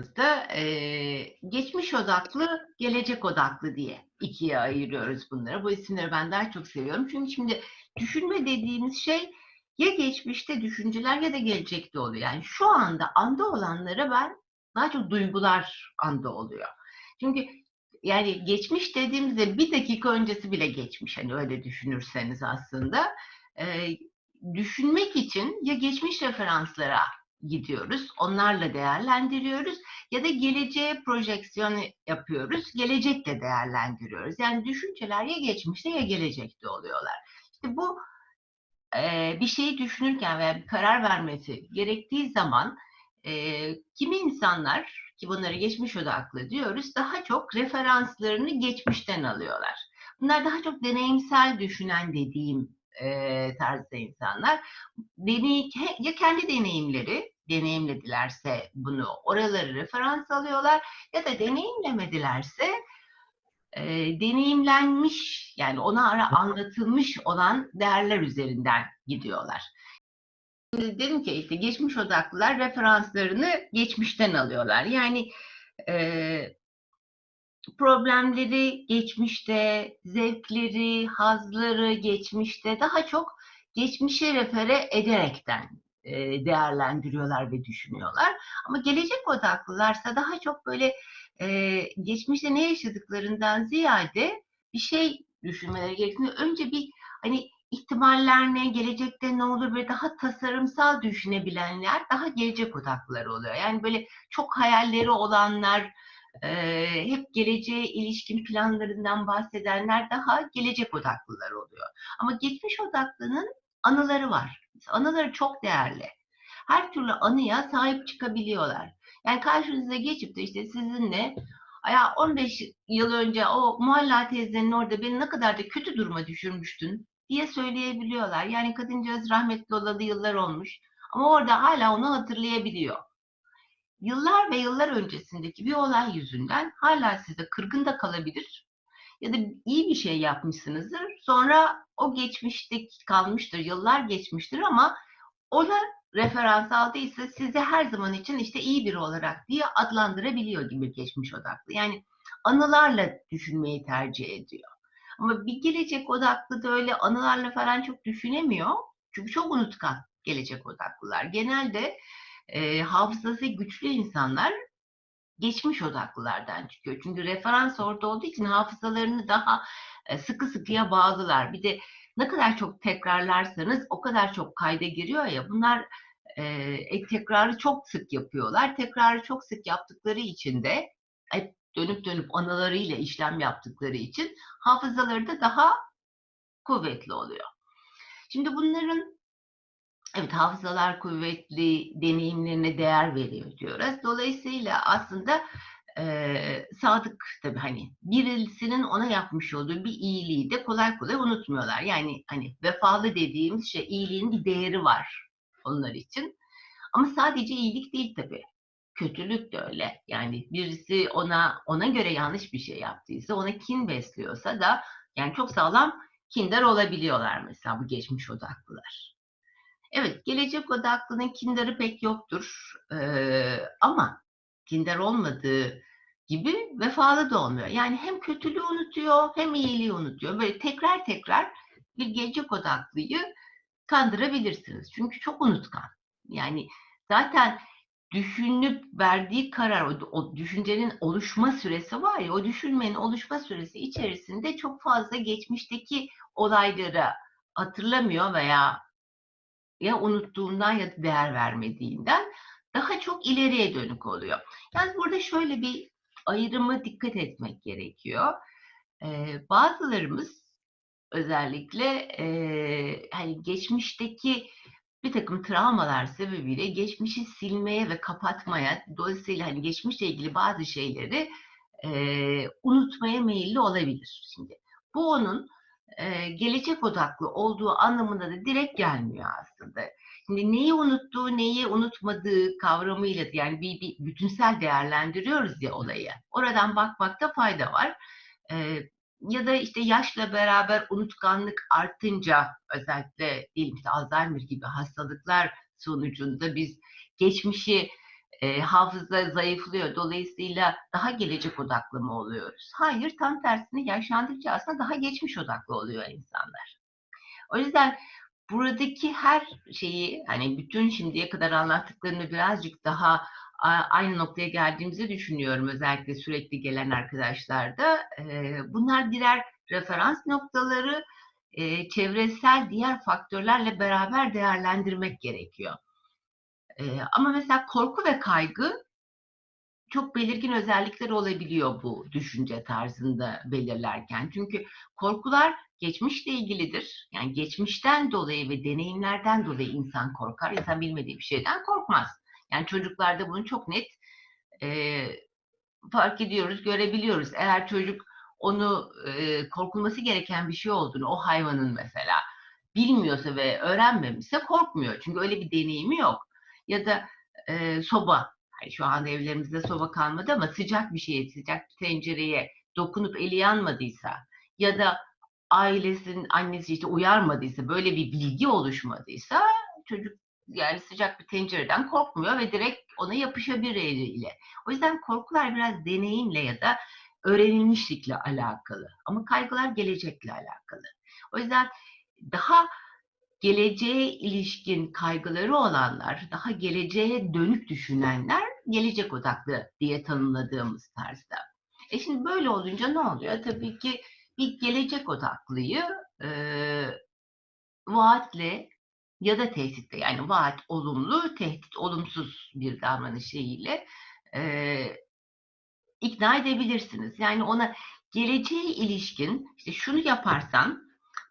da e, geçmiş odaklı, gelecek odaklı diye ikiye ayırıyoruz bunları. Bu isimleri ben daha çok seviyorum. Çünkü şimdi düşünme dediğimiz şey ya geçmişte düşünceler ya da gelecekte oluyor. Yani şu anda anda olanlara ben daha çok duygular anda oluyor. Çünkü yani geçmiş dediğimizde bir dakika öncesi bile geçmiş. Hani öyle düşünürseniz aslında. E, düşünmek için ya geçmiş referanslara gidiyoruz. Onlarla değerlendiriyoruz ya da geleceğe projeksiyon yapıyoruz. Gelecekle değerlendiriyoruz. Yani düşünceler ya geçmişte ya gelecekte oluyorlar. İşte bu e, bir şeyi düşünürken veya bir karar vermesi gerektiği zaman e, kimi insanlar ki bunları geçmiş odaklı diyoruz daha çok referanslarını geçmişten alıyorlar. Bunlar daha çok deneyimsel düşünen dediğim e, tarzda insanlar. Deney, ya kendi deneyimleri deneyimledilerse bunu oraları referans alıyorlar ya da deneyimlemedilerse e, deneyimlenmiş yani ona ara anlatılmış olan değerler üzerinden gidiyorlar. Şimdi dedim ki işte geçmiş odaklılar referanslarını geçmişten alıyorlar. Yani e, problemleri geçmişte, zevkleri, hazları geçmişte daha çok geçmişe refere ederekten değerlendiriyorlar ve düşünüyorlar. Ama gelecek odaklılarsa daha çok böyle geçmişte ne yaşadıklarından ziyade bir şey düşünmeleri gerektiğini önce bir hani ihtimaller ne, gelecekte ne olur böyle daha tasarımsal düşünebilenler daha gelecek odaklıları oluyor. Yani böyle çok hayalleri olanlar, hep geleceğe ilişkin planlarından bahsedenler daha gelecek odaklılar oluyor. Ama geçmiş odaklının anıları var. Anıları çok değerli. Her türlü anıya sahip çıkabiliyorlar. Yani karşınıza geçip de işte sizinle ya 15 yıl önce o Muhalla teyzenin orada beni ne kadar da kötü duruma düşürmüştün diye söyleyebiliyorlar. Yani kadıncağız rahmetli olalı yıllar olmuş. Ama orada hala onu hatırlayabiliyor. Yıllar ve yıllar öncesindeki bir olay yüzünden hala size kırgın da kalabilir. Ya da iyi bir şey yapmışsınızdır. Sonra o geçmişte kalmıştır, yıllar geçmiştir ama ona referans aldıysa sizi her zaman için işte iyi biri olarak diye adlandırabiliyor gibi geçmiş odaklı. Yani anılarla düşünmeyi tercih ediyor. Ama bir gelecek odaklı da öyle anılarla falan çok düşünemiyor. Çünkü çok unutkan gelecek odaklılar. Genelde e, hafızası güçlü insanlar geçmiş odaklılardan çıkıyor. Çünkü referans orada olduğu için hafızalarını daha e, sıkı sıkıya bağlılar. Bir de ne kadar çok tekrarlarsanız o kadar çok kayda giriyor ya bunlar e, tekrarı çok sık yapıyorlar. Tekrarı çok sık yaptıkları için de hep dönüp dönüp anılarıyla işlem yaptıkları için hafızaları da daha kuvvetli oluyor. Şimdi bunların evet hafızalar kuvvetli, deneyimlerine değer veriyor diyoruz. Dolayısıyla aslında e, sadık tabii hani birisinin ona yapmış olduğu bir iyiliği de kolay kolay unutmuyorlar. Yani hani vefalı dediğimiz şey iyiliğin bir değeri var onlar için. Ama sadece iyilik değil tabii. Kötülük de öyle. Yani birisi ona ona göre yanlış bir şey yaptıysa, ona kin besliyorsa da yani çok sağlam kinder olabiliyorlar mesela bu geçmiş odaklılar. Evet, gelecek odaklının kindarı pek yoktur. Ee, ama kinder olmadığı gibi vefalı da olmuyor. Yani hem kötülüğü unutuyor hem iyiliği unutuyor. Böyle tekrar tekrar bir gelecek odaklıyı kandırabilirsiniz. Çünkü çok unutkan. Yani zaten düşünüp verdiği karar, o, o düşüncenin oluşma süresi var ya, o düşünmenin oluşma süresi içerisinde çok fazla geçmişteki olayları hatırlamıyor veya ya unuttuğundan ya da değer vermediğinden daha çok ileriye dönük oluyor. Yani burada şöyle bir ayrımı dikkat etmek gerekiyor. Ee, bazılarımız özellikle e, hani geçmişteki bir takım travmalar sebebiyle geçmişi silmeye ve kapatmaya, dolayısıyla hani geçmişle ilgili bazı şeyleri e, unutmaya meyilli olabilir. Şimdi bu onun e, gelecek odaklı olduğu anlamında da direkt gelmiyor aslında. Şimdi neyi unuttuğu, neyi unutmadığı kavramıyla yani bir, bir bütünsel değerlendiriyoruz ya olayı. Oradan bakmakta fayda var. E, ya da işte yaşla beraber unutkanlık artınca özellikle diyelim işte Alzheimer gibi hastalıklar sonucunda biz geçmişi e, hafıza zayıflıyor. Dolayısıyla daha gelecek odaklı mı oluyoruz? Hayır, tam tersine yaşandıkça aslında daha geçmiş odaklı oluyor insanlar. O yüzden buradaki her şeyi hani bütün şimdiye kadar anlattıklarını birazcık daha aynı noktaya geldiğimizi düşünüyorum özellikle sürekli gelen arkadaşlarda. Bunlar birer referans noktaları çevresel diğer faktörlerle beraber değerlendirmek gerekiyor. Ama mesela korku ve kaygı çok belirgin özellikler olabiliyor bu düşünce tarzında belirlerken. Çünkü korkular geçmişle ilgilidir. Yani geçmişten dolayı ve deneyimlerden dolayı insan korkar. İnsan bilmediği bir şeyden korkmaz. Yani çocuklarda bunu çok net e, fark ediyoruz, görebiliyoruz. Eğer çocuk onu e, korkulması gereken bir şey olduğunu, o hayvanın mesela bilmiyorsa ve öğrenmemişse korkmuyor. Çünkü öyle bir deneyimi yok. Ya da e, soba, yani şu anda evlerimizde soba kalmadı ama sıcak bir şeye, sıcak bir tencereye dokunup eli yanmadıysa ya da ailesinin annesi işte uyarmadıysa, böyle bir bilgi oluşmadıysa çocuk yani sıcak bir tencereden korkmuyor ve direkt ona yapışabilir eliyle. O yüzden korkular biraz deneyimle ya da öğrenilmişlikle alakalı. Ama kaygılar gelecekle alakalı. O yüzden daha geleceğe ilişkin kaygıları olanlar, daha geleceğe dönük düşünenler gelecek odaklı diye tanımladığımız tarzda. E şimdi böyle olunca ne oluyor? Tabii ki bir gelecek odaklıyı e, vaatle ya da tehditle yani vaat olumlu, tehdit olumsuz bir davranış şeyiyle e, ikna edebilirsiniz. Yani ona geleceğe ilişkin işte şunu yaparsan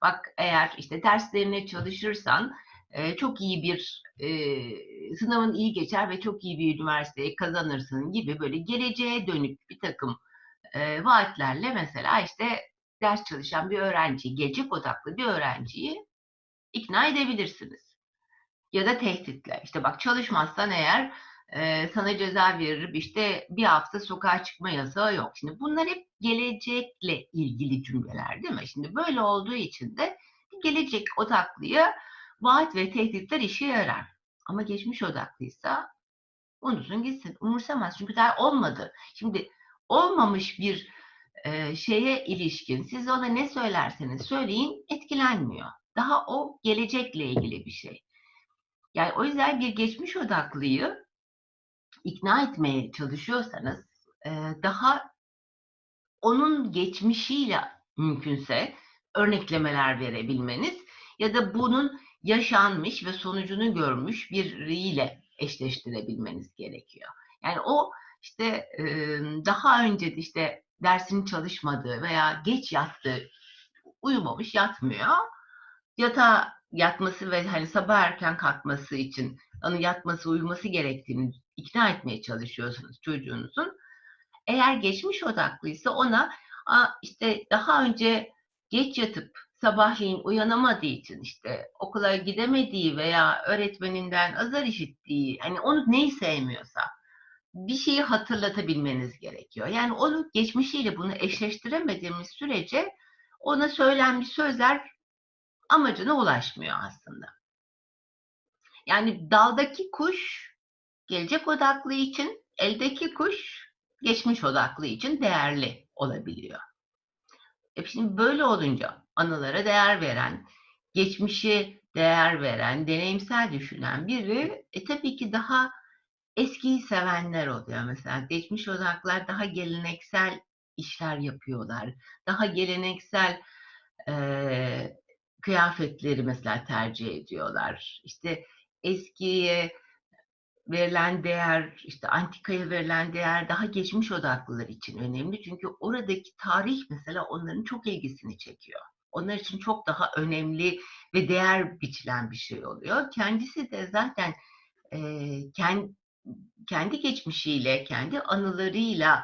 bak eğer işte derslerine çalışırsan e, çok iyi bir e, sınavın iyi geçer ve çok iyi bir üniversiteyi kazanırsın gibi böyle geleceğe dönük bir takım e, vaatlerle mesela işte ders çalışan bir öğrenci, gelecek odaklı bir öğrenciyi ikna edebilirsiniz. Ya da tehditle. İşte bak çalışmazsan eğer sana ceza veririm işte bir hafta sokağa çıkma yasağı yok. Şimdi bunlar hep gelecekle ilgili cümleler değil mi? Şimdi böyle olduğu için de gelecek odaklıya vaat ve tehditler işe yarar. Ama geçmiş odaklıysa unutun gitsin. Umursamaz çünkü daha olmadı. Şimdi olmamış bir şeye ilişkin siz ona ne söylerseniz söyleyin etkilenmiyor. Daha o gelecekle ilgili bir şey. Yani o yüzden bir geçmiş odaklıyı ikna etmeye çalışıyorsanız e, daha onun geçmişiyle mümkünse örneklemeler verebilmeniz ya da bunun yaşanmış ve sonucunu görmüş biriyle eşleştirebilmeniz gerekiyor. Yani o işte daha önce de işte dersini çalışmadığı veya geç yattı, uyumamış, yatmıyor. Yatağa yatması ve hani sabah erken kalkması için onun yatması, uyuması gerektiğini ikna etmeye çalışıyorsunuz çocuğunuzun. Eğer geçmiş odaklıysa ona işte daha önce geç yatıp sabahleyin uyanamadığı için işte okula gidemediği veya öğretmeninden azar işittiği hani onu neyi sevmiyorsa bir şeyi hatırlatabilmeniz gerekiyor. Yani onu geçmişiyle bunu eşleştiremediğimiz sürece ona söylenmiş sözler amacına ulaşmıyor aslında. Yani daldaki kuş gelecek odaklı için, eldeki kuş geçmiş odaklı için değerli olabiliyor. E şimdi böyle olunca anılara değer veren, geçmişi değer veren, deneyimsel düşünen biri e tabii ki daha eskiyi sevenler oluyor mesela. Geçmiş odaklar daha geleneksel işler yapıyorlar. Daha geleneksel e, kıyafetleri mesela tercih ediyorlar. İşte eskiye verilen değer, işte antikaya verilen değer daha geçmiş odaklılar için önemli. Çünkü oradaki tarih mesela onların çok ilgisini çekiyor. Onlar için çok daha önemli ve değer biçilen bir şey oluyor. Kendisi de zaten e, kendi, kendi geçmişiyle, kendi anılarıyla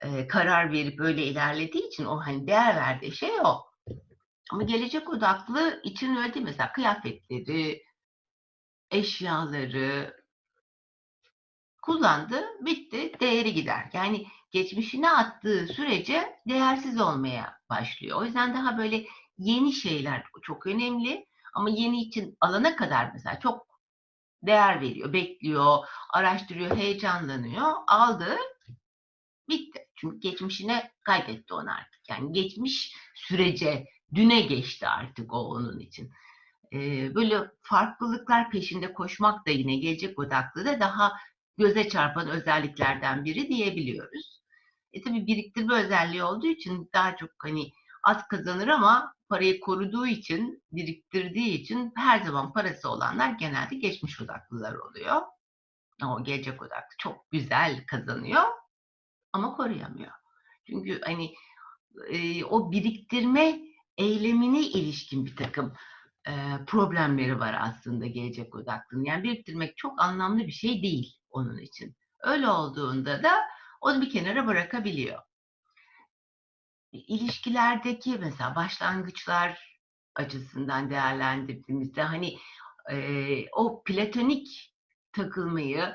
e, karar verip öyle ilerlediği için o hani değer verdiği şey o. Ama gelecek odaklı için öyle değil. Mesela kıyafetleri, eşyaları kullandı, bitti, değeri gider. Yani geçmişine attığı sürece değersiz olmaya başlıyor. O yüzden daha böyle yeni şeyler çok önemli. Ama yeni için alana kadar mesela çok değer veriyor, bekliyor, araştırıyor, heyecanlanıyor. Aldı, bitti. Çünkü geçmişine kaydetti onu artık. Yani geçmiş sürece, düne geçti artık o onun için. Ee, böyle farklılıklar peşinde koşmak da yine gelecek odaklı da daha göze çarpan özelliklerden biri diyebiliyoruz. E tabii biriktirme özelliği olduğu için daha çok hani az kazanır ama parayı koruduğu için, biriktirdiği için her zaman parası olanlar genelde geçmiş odaklılar oluyor. O gelecek odaklı çok güzel kazanıyor ama koruyamıyor. Çünkü hani e, o biriktirme eylemine ilişkin bir takım problemleri var aslında gelecek odaklının. Yani biriktirmek çok anlamlı bir şey değil onun için. Öyle olduğunda da onu bir kenara bırakabiliyor. İlişkilerdeki mesela başlangıçlar açısından değerlendirdiğimizde hani e, o platonik takılmayı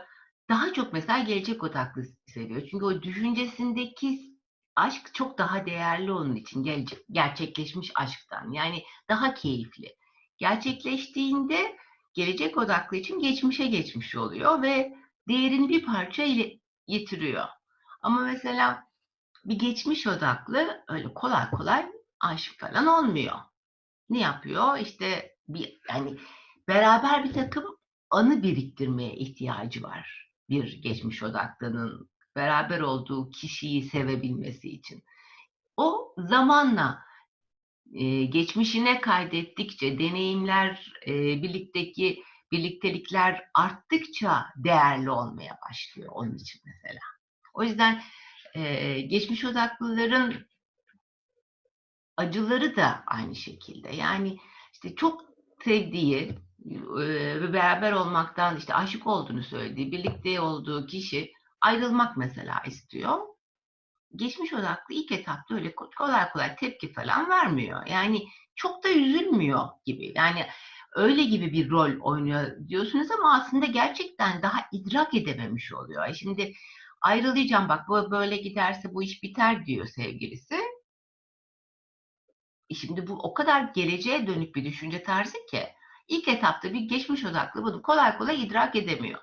daha çok mesela gelecek odaklı seviyor. Çünkü o düşüncesindeki aşk çok daha değerli onun için gelecek, gerçekleşmiş aşktan. Yani daha keyifli. Gerçekleştiğinde gelecek odaklı için geçmişe geçmiş oluyor ve değerini bir parça ile yitiriyor. Ama mesela bir geçmiş odaklı öyle kolay kolay aşık falan olmuyor. Ne yapıyor? İşte bir yani beraber bir takım anı biriktirmeye ihtiyacı var bir geçmiş odaklının beraber olduğu kişiyi sevebilmesi için. O zamanla e, geçmişine kaydettikçe deneyimler, e, birlikteki birliktelikler arttıkça değerli olmaya başlıyor onun için mesela. O yüzden e, geçmiş odaklıların acıları da aynı şekilde. Yani işte çok sevdiği ve beraber olmaktan işte aşık olduğunu söylediği, birlikte olduğu kişi ayrılmak mesela istiyor. Geçmiş odaklı ilk etapta öyle kolay kolay tepki falan vermiyor. Yani çok da üzülmüyor gibi. Yani öyle gibi bir rol oynuyor diyorsunuz ama aslında gerçekten daha idrak edememiş oluyor. Şimdi ayrılacağım bak bu böyle giderse bu iş biter diyor sevgilisi. E şimdi bu o kadar geleceğe dönük bir düşünce tarzı ki ilk etapta bir geçmiş odaklı bunu kolay kolay idrak edemiyor.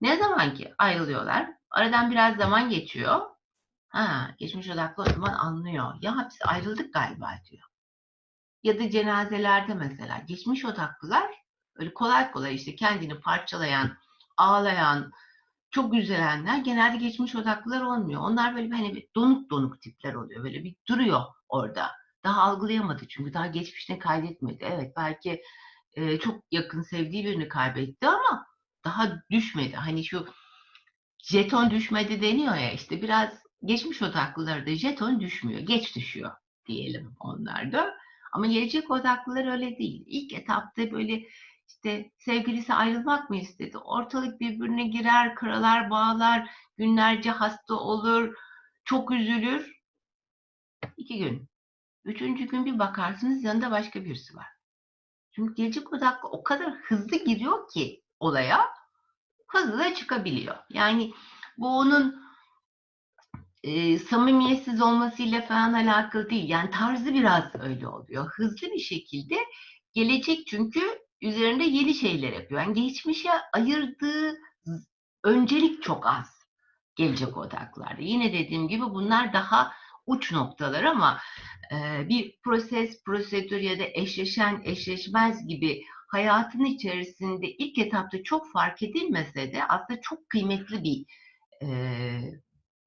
Ne zaman ki ayrılıyorlar, aradan biraz zaman geçiyor. Ha, geçmiş odaklı o zaman anlıyor. Ya biz ayrıldık galiba diyor. Ya da cenazelerde mesela geçmiş odaklılar öyle kolay kolay işte kendini parçalayan, ağlayan, çok üzülenler genelde geçmiş odaklılar olmuyor. Onlar böyle hani bir donuk donuk tipler oluyor. Böyle bir duruyor orada. Daha algılayamadı çünkü daha geçmişine kaydetmedi. Evet belki e, çok yakın sevdiği birini kaybetti ama daha düşmedi. Hani şu jeton düşmedi deniyor ya işte biraz geçmiş odaklılarda jeton düşmüyor. Geç düşüyor diyelim onlarda. Ama gelecek odaklılar öyle değil. İlk etapta böyle işte sevgilisi ayrılmak mı istedi? Ortalık birbirine girer, karalar, bağlar, günlerce hasta olur, çok üzülür. İki gün. Üçüncü gün bir bakarsınız yanında başka birisi var. Çünkü gelecek odaklı o kadar hızlı giriyor ki olaya hızlı da çıkabiliyor. Yani bu onun e, samimiyetsiz olmasıyla falan alakalı değil. Yani tarzı biraz öyle oluyor. Hızlı bir şekilde gelecek çünkü üzerinde yeni şeyler yapıyor. Yani geçmişe ayırdığı öncelik çok az gelecek odaklarda. Yine dediğim gibi bunlar daha uç noktalar ama e, bir proses, prosedür ya da eşleşen, eşleşmez gibi hayatın içerisinde ilk etapta çok fark edilmese de aslında çok kıymetli bir e,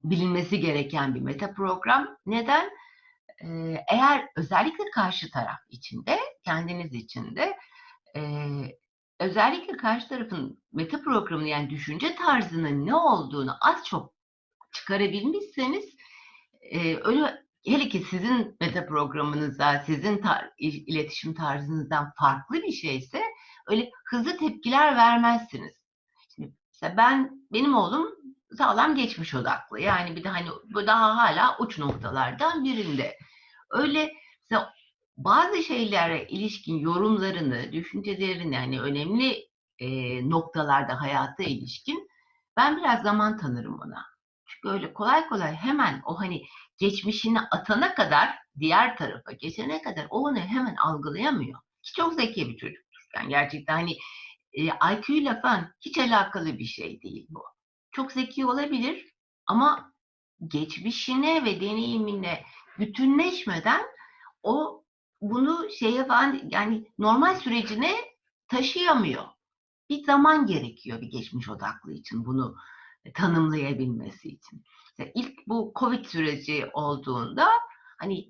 bilinmesi gereken bir meta program. Neden? Eğer özellikle karşı taraf içinde, kendiniz içinde özellikle karşı tarafın meta programını yani düşünce tarzının ne olduğunu az çok çıkarabilmişseniz öyle hele ki sizin meta programınızda, sizin tar iletişim tarzınızdan farklı bir şeyse öyle hızlı tepkiler vermezsiniz. Şimdi mesela ben, benim oğlum sağlam geçmiş odaklı. Yani bir de hani bu daha hala uç noktalardan birinde. Öyle bazı şeylere ilişkin yorumlarını, düşüncelerini hani önemli e, noktalarda hayata ilişkin ben biraz zaman tanırım ona. Çünkü öyle kolay kolay hemen o hani geçmişini atana kadar diğer tarafa geçene kadar o onu hemen algılayamıyor. Ki çok zeki bir çocuktur. Yani gerçekten hani e, IQ ile falan hiç alakalı bir şey değil bu. Çok zeki olabilir ama geçmişine ve deneyimine bütünleşmeden o bunu şeye falan yani normal sürecine taşıyamıyor. Bir zaman gerekiyor bir geçmiş odaklı için bunu tanımlayabilmesi için. İşte ilk bu Covid süreci olduğunda hani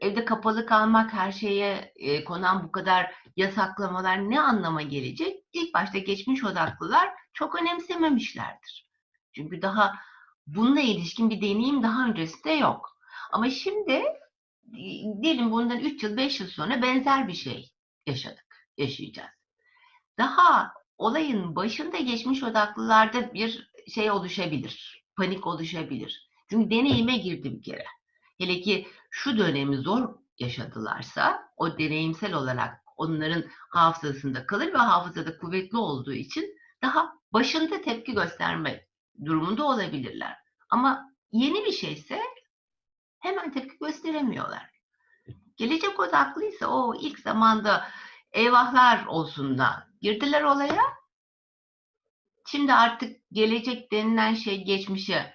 evde kapalı kalmak her şeye e, konan bu kadar yasaklamalar ne anlama gelecek? İlk başta geçmiş odaklılar çok önemsememişlerdir. Çünkü daha bununla ilişkin bir deneyim daha öncesinde yok. Ama şimdi e, diyelim bundan 3 yıl 5 yıl sonra benzer bir şey yaşadık, yaşayacağız. Daha olayın başında geçmiş odaklılarda bir şey oluşabilir, panik oluşabilir. Çünkü deneyime girdi bir kere. Hele ki şu dönemi zor yaşadılarsa o deneyimsel olarak onların hafızasında kalır ve hafızada kuvvetli olduğu için daha başında tepki gösterme durumunda olabilirler. Ama yeni bir şeyse hemen tepki gösteremiyorlar. Gelecek odaklıysa o ilk zamanda eyvahlar olsun da girdiler olaya. Şimdi artık gelecek denilen şey geçmişe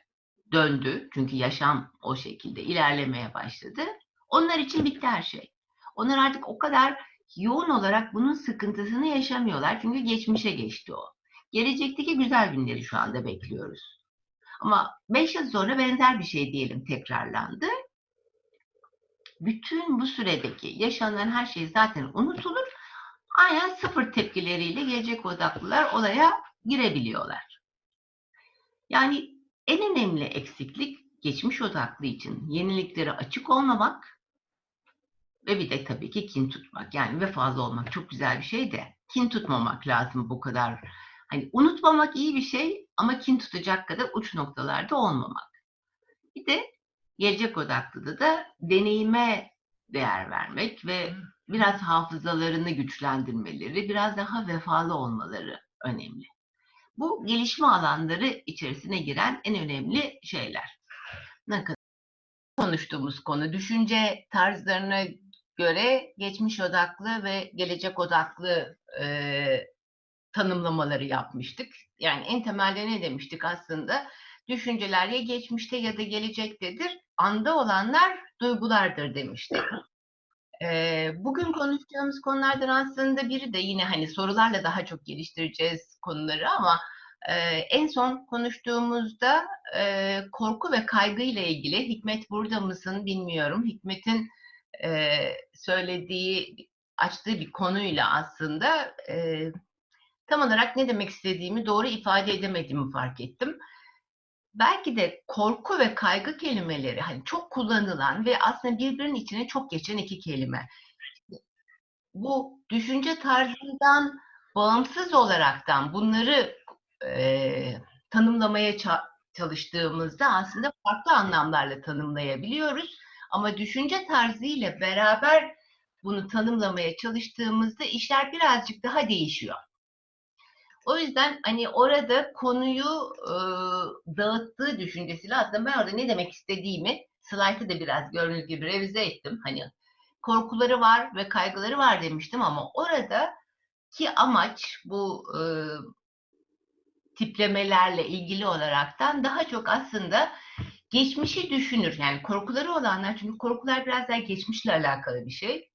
döndü. Çünkü yaşam o şekilde ilerlemeye başladı. Onlar için bitti her şey. Onlar artık o kadar yoğun olarak bunun sıkıntısını yaşamıyorlar. Çünkü geçmişe geçti o. Gelecekteki güzel günleri şu anda bekliyoruz. Ama 5 yıl sonra benzer bir şey diyelim tekrarlandı. Bütün bu süredeki yaşanan her şey zaten unutulur. Aynen sıfır tepkileriyle gelecek odaklılar olaya girebiliyorlar. Yani en önemli eksiklik geçmiş odaklı için yeniliklere açık olmamak ve bir de tabii ki kin tutmak. Yani vefalı olmak çok güzel bir şey de kin tutmamak lazım bu kadar. Hani unutmamak iyi bir şey ama kin tutacak kadar uç noktalarda olmamak. Bir de gelecek odaklı da deneyime değer vermek ve biraz hafızalarını güçlendirmeleri, biraz daha vefalı olmaları önemli. Bu gelişme alanları içerisine giren en önemli şeyler. Ne kadar konuştuğumuz konu düşünce tarzlarına göre geçmiş odaklı ve gelecek odaklı e, tanımlamaları yapmıştık. Yani en temelde ne demiştik aslında? Düşünceler ya geçmişte ya da gelecektedir. Anda olanlar duygulardır demiştik. Ee, bugün konuşacağımız konulardan aslında biri de yine hani sorularla daha çok geliştireceğiz konuları ama e, en son konuştuğumuzda e, korku ve kaygı ile ilgili Hikmet burada mısın bilmiyorum. Hikmet'in e, söylediği, açtığı bir konuyla aslında e, tam olarak ne demek istediğimi doğru ifade edemediğimi fark ettim. Belki de korku ve kaygı kelimeleri hani çok kullanılan ve aslında birbirinin içine çok geçen iki kelime. Bu düşünce tarzından bağımsız olaraktan bunları e, tanımlamaya çalıştığımızda aslında farklı anlamlarla tanımlayabiliyoruz. Ama düşünce tarzı ile beraber bunu tanımlamaya çalıştığımızda işler birazcık daha değişiyor. O yüzden hani orada konuyu e, dağıttığı düşüncesiyle aslında ben orada ne demek istediğimi slaytı da biraz gördüğünüz gibi revize ettim. Hani korkuları var ve kaygıları var demiştim ama orada ki amaç bu e, tiplemelerle ilgili olaraktan daha çok aslında geçmişi düşünür. Yani korkuları olanlar çünkü korkular biraz daha geçmişle alakalı bir şey.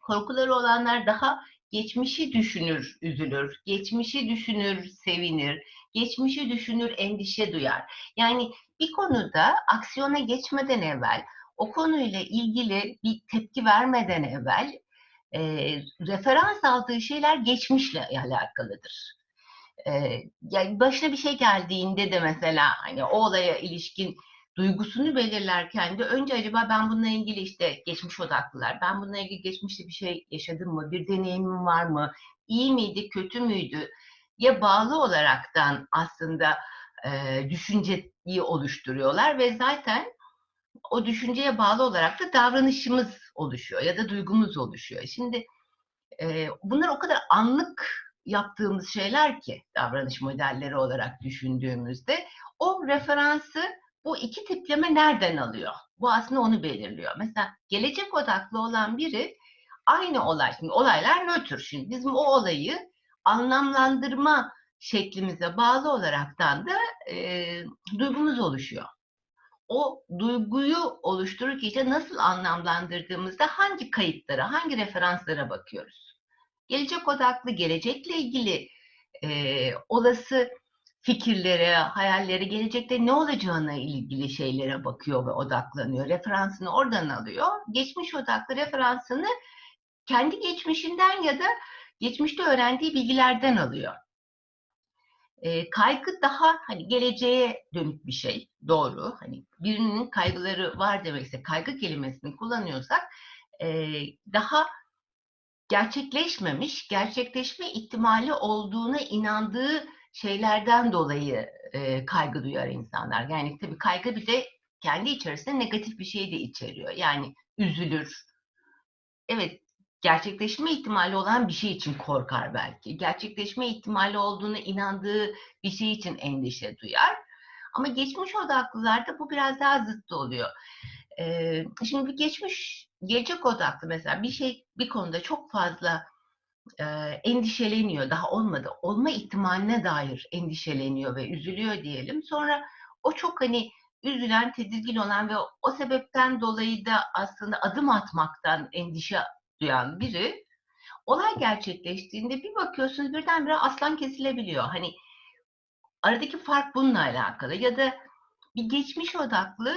Korkuları olanlar daha geçmişi düşünür, üzülür, geçmişi düşünür, sevinir, geçmişi düşünür, endişe duyar. Yani bir konuda aksiyona geçmeden evvel, o konuyla ilgili bir tepki vermeden evvel e, referans aldığı şeyler geçmişle alakalıdır. E, yani başına bir şey geldiğinde de mesela hani o olaya ilişkin duygusunu belirlerken de önce acaba ben bununla ilgili işte geçmiş odaklılar, ben bununla ilgili geçmişte bir şey yaşadım mı, bir deneyimim var mı, iyi miydi, kötü müydü ya bağlı olaraktan aslında e, düşünceyi oluşturuyorlar ve zaten o düşünceye bağlı olarak da davranışımız oluşuyor ya da duygumuz oluşuyor. Şimdi e, bunlar o kadar anlık yaptığımız şeyler ki davranış modelleri olarak düşündüğümüzde o referansı bu iki tipleme nereden alıyor? Bu aslında onu belirliyor. Mesela gelecek odaklı olan biri aynı olay. Şimdi olaylar nötr. Şimdi bizim o olayı anlamlandırma şeklimize bağlı olaraktan da e, duygumuz oluşuyor. O duyguyu oluştururken işte nasıl anlamlandırdığımızda hangi kayıtlara, hangi referanslara bakıyoruz. Gelecek odaklı, gelecekle ilgili e, olası fikirlere, hayallere, gelecekte ne olacağına ilgili şeylere bakıyor ve odaklanıyor. Referansını oradan alıyor. Geçmiş odaklı referansını kendi geçmişinden ya da geçmişte öğrendiği bilgilerden alıyor. E, kaygı daha hani geleceğe dönük bir şey. Doğru. Hani birinin kaygıları var demekse kaygı kelimesini kullanıyorsak e, daha gerçekleşmemiş, gerçekleşme ihtimali olduğuna inandığı şeylerden dolayı e, kaygı duyar insanlar. Yani tabii kaygı bir de kendi içerisinde negatif bir şey de içeriyor. Yani üzülür. Evet, gerçekleşme ihtimali olan bir şey için korkar belki. Gerçekleşme ihtimali olduğuna inandığı bir şey için endişe duyar. Ama geçmiş odaklılarda bu biraz daha zıttı oluyor. Ee, şimdi geçmiş, gelecek odaklı mesela bir şey, bir konuda çok fazla e, endişeleniyor. Daha olmadı. Olma ihtimaline dair endişeleniyor ve üzülüyor diyelim. Sonra o çok hani üzülen, tedirgin olan ve o sebepten dolayı da aslında adım atmaktan endişe duyan biri olay gerçekleştiğinde bir bakıyorsunuz birdenbire aslan kesilebiliyor. Hani aradaki fark bununla alakalı ya da bir geçmiş odaklı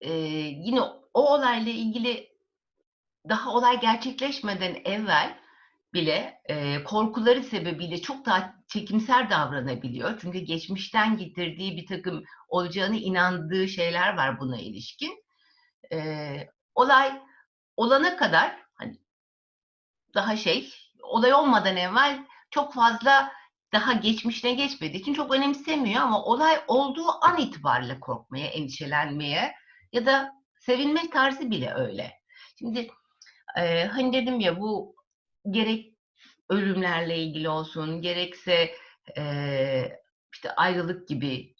e, yine o olayla ilgili daha olay gerçekleşmeden evvel bile e, korkuları sebebiyle çok daha çekimser davranabiliyor. Çünkü geçmişten getirdiği bir takım olacağını inandığı şeyler var buna ilişkin. E, olay olana kadar hani daha şey olay olmadan evvel çok fazla daha geçmişine geçmediği için çok önemsemiyor ama olay olduğu an itibariyle korkmaya, endişelenmeye ya da sevinme tarzı bile öyle. Şimdi e, hani dedim ya bu gerek ölümlerle ilgili olsun, gerekse e, işte ayrılık gibi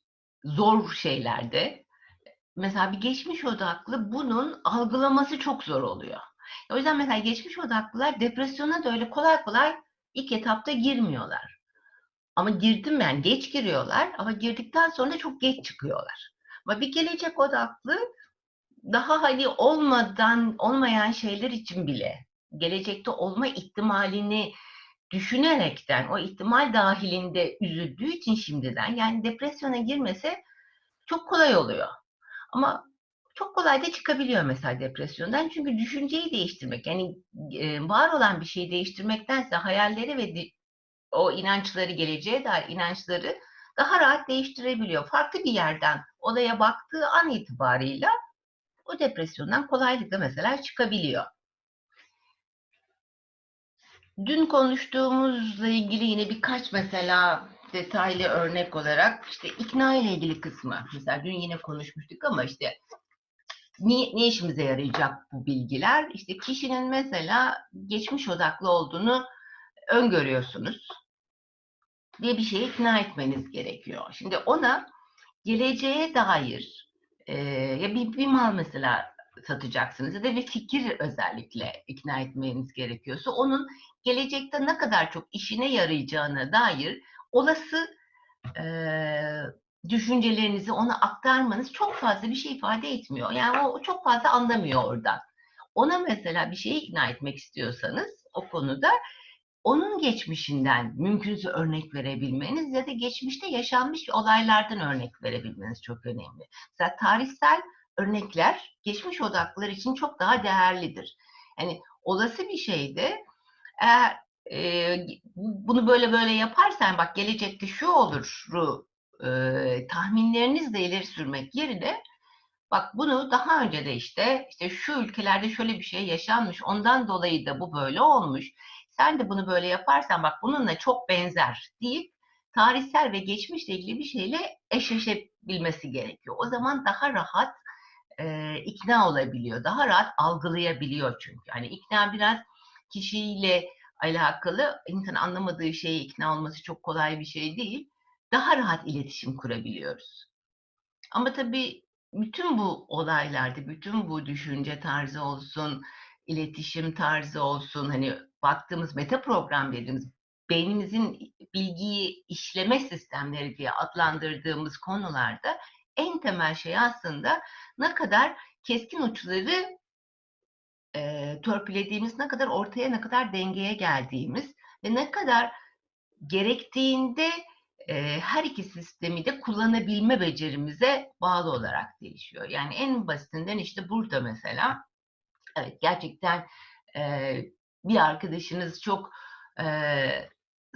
zor şeylerde mesela bir geçmiş odaklı bunun algılaması çok zor oluyor. O yüzden mesela geçmiş odaklılar depresyona da öyle kolay kolay ilk etapta girmiyorlar. Ama girdim yani geç giriyorlar ama girdikten sonra çok geç çıkıyorlar. Ama bir gelecek odaklı daha hani olmadan olmayan şeyler için bile gelecekte olma ihtimalini düşünerekten o ihtimal dahilinde üzüldüğü için şimdiden yani depresyona girmese çok kolay oluyor. Ama çok kolay da çıkabiliyor mesela depresyondan. Çünkü düşünceyi değiştirmek yani e, var olan bir şeyi değiştirmektense hayalleri ve o inançları geleceğe dair inançları daha rahat değiştirebiliyor. Farklı bir yerden olaya baktığı an itibarıyla o depresyondan kolaylıkla mesela çıkabiliyor. Dün konuştuğumuzla ilgili yine birkaç mesela detaylı örnek olarak işte ikna ile ilgili kısmı. Mesela dün yine konuşmuştuk ama işte ne, ne işimize yarayacak bu bilgiler? İşte kişinin mesela geçmiş odaklı olduğunu öngörüyorsunuz diye bir şeye ikna etmeniz gerekiyor. Şimdi ona geleceğe dair ya bir, bir mal mesela satacaksınız ya da bir fikir özellikle ikna etmeniz gerekiyorsa onun gelecekte ne kadar çok işine yarayacağına dair olası e, düşüncelerinizi ona aktarmanız çok fazla bir şey ifade etmiyor. Yani o çok fazla anlamıyor oradan. Ona mesela bir şeyi ikna etmek istiyorsanız o konuda onun geçmişinden mümkünse örnek verebilmeniz ya da geçmişte yaşanmış olaylardan örnek verebilmeniz çok önemli. Mesela tarihsel örnekler geçmiş odaklılar için çok daha değerlidir. Yani olası bir şeyde eğer e, bunu böyle böyle yaparsan bak gelecekte şu oluru e, tahminlerinizle ileri sürmek yerine bak bunu daha önce de işte işte şu ülkelerde şöyle bir şey yaşanmış ondan dolayı da bu böyle olmuş. Sen de bunu böyle yaparsan bak bununla çok benzer deyip tarihsel ve geçmişle ilgili bir şeyle eşleşebilmesi gerekiyor. O zaman daha rahat e, ikna olabiliyor. Daha rahat algılayabiliyor çünkü. Hani ikna biraz kişiyle alakalı insan anlamadığı şeye ikna olması çok kolay bir şey değil. Daha rahat iletişim kurabiliyoruz. Ama tabii bütün bu olaylarda, bütün bu düşünce tarzı olsun, iletişim tarzı olsun, hani baktığımız meta program dediğimiz beynimizin bilgiyi işleme sistemleri diye adlandırdığımız konularda en temel şey aslında ne kadar keskin uçları e, törpülediğimiz, ne kadar ortaya ne kadar dengeye geldiğimiz ve ne kadar gerektiğinde e, her iki sistemi de kullanabilme becerimize bağlı olarak değişiyor. Yani en basitinden işte burada mesela evet gerçekten e, bir arkadaşınız çok e,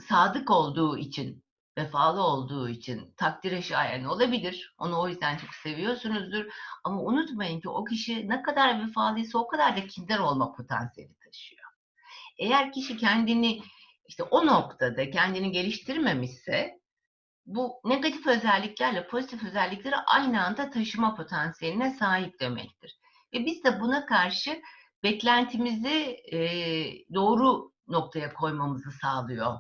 sadık olduğu için, vefalı olduğu için takdire şayan olabilir. Onu o yüzden çok seviyorsunuzdur. Ama unutmayın ki o kişi ne kadar vefalıysa o kadar da kindar olma potansiyeli taşıyor. Eğer kişi kendini işte o noktada kendini geliştirmemişse bu negatif özelliklerle pozitif özellikleri aynı anda taşıma potansiyeline sahip demektir. Ve biz de buna karşı beklentimizi e, doğru noktaya koymamızı sağlıyor